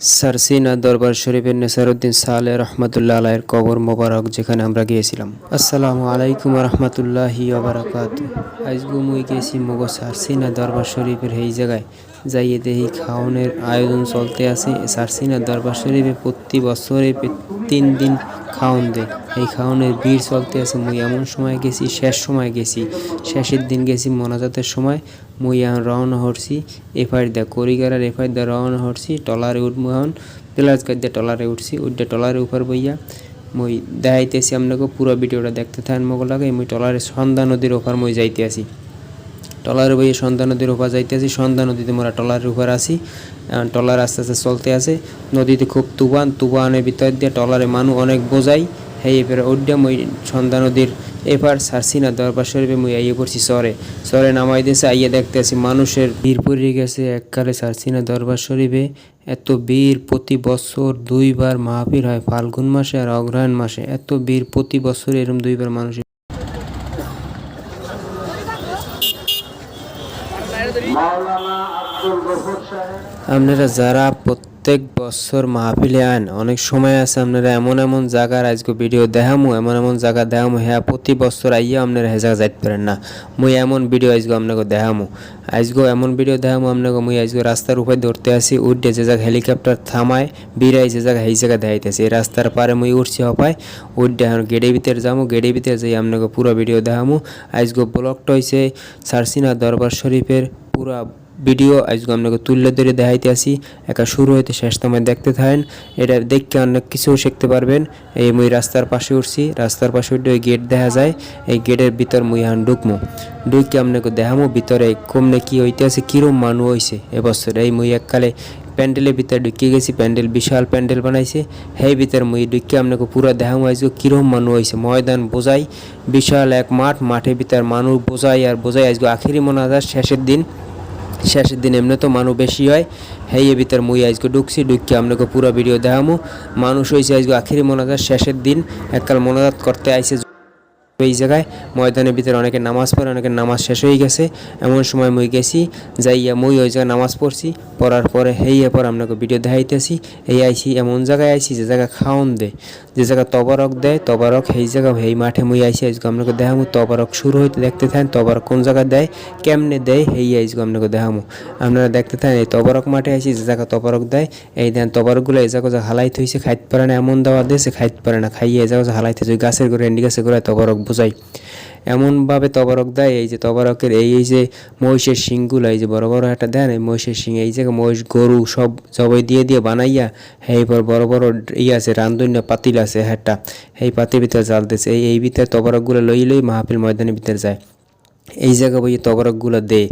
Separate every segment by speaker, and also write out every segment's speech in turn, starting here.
Speaker 1: সারসিনা দরবার শরীফের নেসারুদ্দিন সালে রহমতুল্লাহ আলাইয়ের কবর মোবারক, যেখানে আমরা গিয়েছিলাম। আসসালামু আলাইকুম রহমতুল্লাহি ওবরাকাত আজগু মুই গেছি মগো সারসিনা দরবার শরীফের এই জায়গায়। যাইয়ে দেহি খাওয়ানোর আয়োজন চলতে আছে। সারসিনা দরবার শরীফে প্রতি বছরে তিন দিন খাওয়ান দেয়। এই খাওয়ানোর ভিড় চলতে আছে। মুই এমন সময় গেছি, শেষ সময় গেছি। শেষের দিন গেছি মোনাজাতের সময়। মুই এখন রওনা হরছি এফআইআর দা করিগারার এফআইআর দা রওনা হরছি টলারে উঠবো এখন প্লাস গাছ টলারে উঠছি। উঠে টলারে উপর বইয়া মুই দেখাইতেছি আপনাকে, পুরো ভিডিওটা দেখতে থাকেন লাগে মুই টলারে সন্ধ্যা নদীর ওপার মুই যাইতে আসি টলার বইয়ে সন্ধ্যা নদীর ওপার যাইতে আছি। সন্ধ্যা নদীতে মোরা টলারের উপর আসি টলার আস্তে আস্তে চলতে আছে। নদীতে খুব তুফান। তুফানের ভিতর দিয়ে টলারে মানুষ অনেক বোঝাই। হেই এবার ওড্ডা মই সন্ধ্যা নদীর এবার সারসিনা দরবার শরীফে মুই আইয়ে পড়ছি সরে সরে নামাই দিয়েছে আইয়ে দেখতে আছি মানুষের ভিড় পড়ে গেছে এককালে সারসিনা দরবার শরীফে। এত বীর প্রতি বছর দুইবার মাহফিল হয় ফাল্গুন মাসে আর অগ্রহায়ণ মাসে। এত বীর প্রতি বছর এরকম দুইবার মানুষ
Speaker 2: মাওলানা আব্দুল গফুর সাহেব।
Speaker 1: আপনারা যারা প্রত্যেক বছর মাহফিলে আন। অনেক সময় আছে আপনারা এমন এমন জায়গার আজকে ভিডিও দেখামু, এমন এমন জায়গা দেখামু হ্যাঁ প্রতি বছর আইয়া আপনারা হ্যাঁ জায়গা যাইতে পারেন না। মুই এমন ভিডিও আজকে আপনাকে দেখামু। আজকে এমন ভিডিও দেখামু আপনাকে, মুই আজকে রাস্তার উপরে ধরতে আসি, উঠে যে জায়গা হেলিকপ্টার থামায়, বিরাই যে জায়গা সেই জায়গা দেখাইতেছি। এই রাস্তার পারে মুই উঠছি হপায়, উঠে এখন গেড়ে ভিতরে যাব গেড়ে ভিতরে যাই আপনাকে পুরো ভিডিও দেখামু। আজকে ব্লগটা হয়েছে সারসিনা দরবার শরীফের পুরা ভিডিও আজকে আপনাকে তুলে ধরে দেখাইতে আসি। একা শুরু হইতে শেষ সময় দেখতে থাকেন। এটা দেখতে অনেক কিছু শিখতে পারবেন। এই মুই রাস্তার পাশে উঠছি। রাস্তার পাশে উঠে ওই গেট দেখা যায়। এই গেটের ভিতর মুই এখন ঢুকমো। ঢুকে আপনাকে দেখামো ভিতরে কমনে কি হইতে আছে, কিরম মানুষ হইছে। এবছর এই মুই এককালে প্যান্ডেলের ভিতরে ঢুকিয়ে গেছি। প্যান্ডেল বিশাল প্যান্ডেল বানাইছে। সেই ভিতর মুই ঢুকে আপনাকে পুরো দেখামো আজকে কিরম মানুষ হইছে। ময়দান বোঝাই। বিশাল এক মাঠ। মাঠের ভিতর মানুষ বোঝাই আর বোঝাই আজকে আখিরি মনাজার শেষের দিন। শেষের দিন এমনি তো মানুষ বেশি হয়। হেই ভিতর মুই আজকে ডুকছি ডুককে আপনাকে পুরো ভিডিও দেখামু। মানুষ হয়েছে আজকে আখিরি মোনাজাত শেষের দিন। এককাল মোনাজাত করতে আইছে এই জায়গায় ময়দানের ভিতরে অনেকে নামাজ পড়ে, অনেকের নামাজ শেষ হয়ে গেছে। এমন সময় মুই গেছি, যাইয়া মুই ওই জায়গায় নামাজ পড়ছি। পড়ার পরে হেই পর আপনাকে ভিডিও দেখাইতেছি। এই আইছি এমন জায়গায় আইছি যে জায়গা খাওন দেয়। যে জায়গা তবারক দেয়, তবারক সেই জায়গা সেই মাঠে মুই আইসি আজকে আপনাকে দেখামু। তবারক শুরু হইতে দেখতে থাকেন, তবারক কোন জায়গায় দেয়, কেমনে দেয়, হেই আজকে আপনাকে দেখামু। আপনারা দেখতে থাকেন, এই তবারক মাঠে আইছি যে জায়গা তবারক দেয়, এই দেন তবারকগুলো এই জায়গা হালাই থইছে খাইতে পারে না, এমন দাওয়া দিয়েছে, খাইতে পারে না, খাইয়ে এই জায়গা হালাই থইছে গাছের গোড়া এন্ডি গাছের গোড়ায় তবারক বোঝাই। এমনভাবে তবারক দেয়, এই যে তবারকের এই এই যে মহিষের শিংগুলো, এই যে বড় বড় একটা দেন, এই মহিষের শিং, এই যে মহিষ গরু সব জবাই দিয়ে দিয়ে বানাইয়া হ্যাঁ পর বড় বড় ই আছে রান্ধন্য পাতিল আছে হ্যাঁটা এই পাতির ভিতরে জাল দিয়েছে এই এই ভিতরে তবারকগুলো লই লই মাহফিল ময়দানের ভিতরে যায়। এই জায়গা বই তবরকগুলো দে।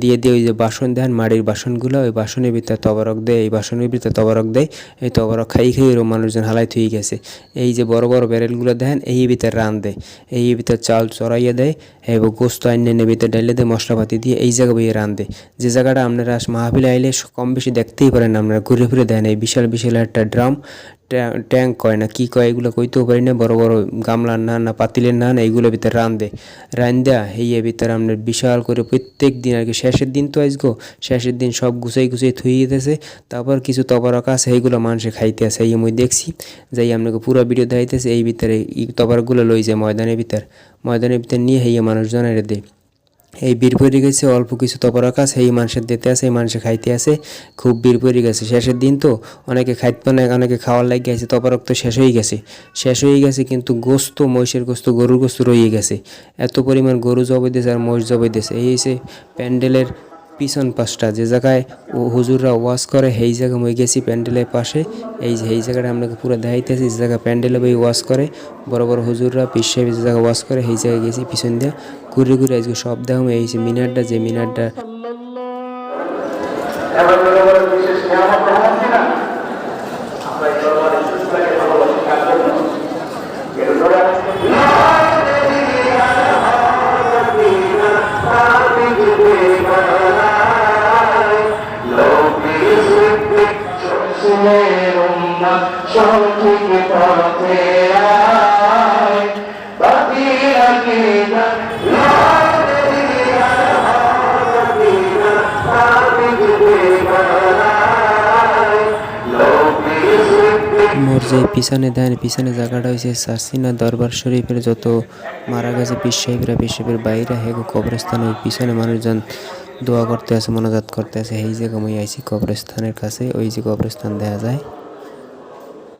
Speaker 1: দিয়ে দিয়ে ওই যে বাসন দেন মাটির বাসনগুলো, ওই বাসনের ভিতরে তবরক দেয় এই বাসনের ভিতরে তবরক দেয় এই তবরক খাই খাই এরকম মানুষজন হালাই থুই গেছে। এই যে বড় বড় ব্যারেলগুলো দেন, এই ভিতরে রান দেয় এই ভিতরে চাল চড়াইয়া দেয় এবং গোস্ত আইনে ভিতরে ডাইলে দেয় মশলাপাতি দিয়ে এই জায়গা বইয়ে রান দেয় যে জায়গাটা আপনারা মাহফিলে আইলে কম বেশি দেখতেই পারেন, আপনারা ঘুরে ফিরে দেন এই বিশাল বিশাল একটা ড্রাম। ট্যাঙ্ক কয় না, কি কয় এগুলো কইতেও পারি না। বড় বড় গামলার নান না পাতিলের নান এইগুলোর ভিতরে রান দেয় রান দেয়া হেয়ে ভিতরে আপনার বিশাল করে প্রত্যেক দিন আর কি, শেষের দিন তো আজগো, শেষের দিন সব গুছাই গুছাই থুই দিতেছে। তারপর কিছু তবরক আছে এইগুলো মানুষে খাইতে আছে এই মুই দেখছি। যাই আপনাকে পুরো ভিডিও দেখাইতেছে, এই ভিতরে এই তবরকগুলো লই যায় ময়দানের ভিতর। ময়দানের ভিতর নিয়ে হেয়ে মানুষজনের দেয় এই বীর পড়ে গেছে, অল্প কিছু তপরাক এই মানুষের দিতে আছে, এই মানুষে খাইতে আছে, খুব বীর পড়ে গেছে। শেষের দিন তো অনেকে খাইতে না অনেকে খাওয়ার লাগে গেছে, তপরক তো শেষ হয়ে গেছে। শেষ হয়ে গেছে কিন্তু গোস্ত, মহিষের গোস্ত, গরুর গোস্ত রয়ে গেছে। এত পরিমাণ গরু জবাই দিয়েছে আর মহিষ জবাই দিয়েছে। এই হচ্ছে প্যান্ডেলের পিছন পাশটা, যে জায়গায় ও হুজুররা ওয়াশ করে, সেই জায়গা মই গেছি প্যান্ডেলের পাশে। এই যে এই জায়গাটা আপনাকে পুরো দেখাইতেছি, যে জায়গা প্যান্ডেলে বই ওয়াশ করে, বড় বড় হুজুররা পিস যে জায়গায় ওয়াশ করে, সেই জায়গায় গেছি পিছন দিয়ে। ঘুরে ঘুরে আজকে সব দেখাম এই যে মিনারটা যে মিনারটা।
Speaker 2: আমরা
Speaker 1: মোর যে পিছনে দেন, পিছনে জায়গাটা হয়েছে সাসিনা দরবার শরীফের যত মারা গেছে, পীর সাহেবরা বাইরে হেগো কবরস্থান, ওই পিছনে মানুষজন দোয়া করতে আছে, মনোজাত করতে আছে। এই জায়গা মই আইছি কবরস্থানের কাছে, ওই যে কবরস্থান দেখা যায়।